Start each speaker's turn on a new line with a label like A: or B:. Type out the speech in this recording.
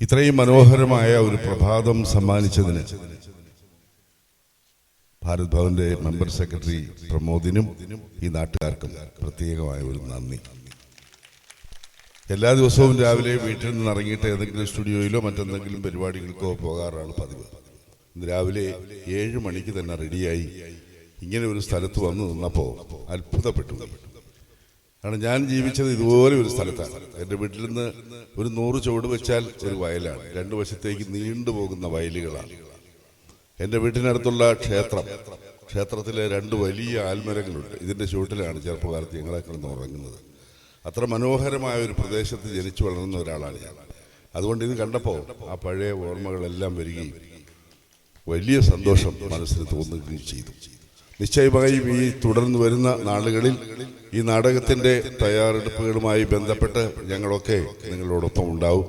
A: ഇത്രയും മനോഹരമായ ഒരു പ്രഭാതം സമ്മാനിച്ചതിന് ഭാരത് ഭവന്റെ മെമ്പർ സെക്രട്ടറി പ്രമോദിനും ഈ നാട്ടുകാർക്കും പ്രത്യേകമായ ഒരു നന്ദി. എല്ലാ ദിവസവും രാവിലെ വീട്ടിൽ നിന്ന് ഇറങ്ങിയിട്ട് ഏതെങ്കിലും സ്റ്റുഡിയോയിലോ മറ്റെന്തെങ്കിലും പരിപാടികൾക്കോ പോകാറാണ് പതിവ്. ഇന്ന് രാവിലെ ഏഴ് മണിക്ക് തന്നെ റെഡിയായി ഇങ്ങനെ ഒരു സ്ഥലത്ത് വന്നു നിന്നപ്പോൾ അത്ഭുതപ്പെട്ടു. കാരണം ഞാൻ ജീവിച്ചത് ഇതുപോലെ ഒരു സ്ഥലത്താണ്. എന്റെ വീട്ടിൽ നിന്ന് ഒരു നൂറ് ചുവട് വെച്ചാൽ ഒരു വയലാണ്. രണ്ടു വശത്തേക്ക് നീണ്ടുപോകുന്ന വയലുകളാണ്. എന്റെ വീട്ടിനടുത്തുള്ള ക്ഷേത്രം ക്ഷേത്രത്തിലെ രണ്ട് വലിയ ആൽമരങ്ങളുണ്ട്. ഇതിന്റെ ചുവട്ടിലാണ് ചെറുപ്പകാലത്ത് ഞങ്ങളെ കിടന്ന് ഉറങ്ങുന്നത്. അത്ര മനോഹരമായ ഒരു പ്രദേശത്ത് ജനിച്ചു വളർന്ന ഒരാളാണ് ഞാൻ. അതുകൊണ്ട് ഇത് കണ്ടപ്പോൾ ആ പഴയ ഓർമ്മകളെല്ലാം വരികയും വലിയ സന്തോഷം മനസ്സിന് തോന്നുകയും ചെയ്തു. നിശ്ചയമായും ഈ തുടർന്ന് വരുന്ന നാളുകളിൽ ഈ നാടകത്തിന്റെ തയ്യാറെടുപ്പുകളുമായി ബന്ധപ്പെട്ട് ഞങ്ങളൊക്കെ നിങ്ങളോടൊപ്പം ഉണ്ടാവും.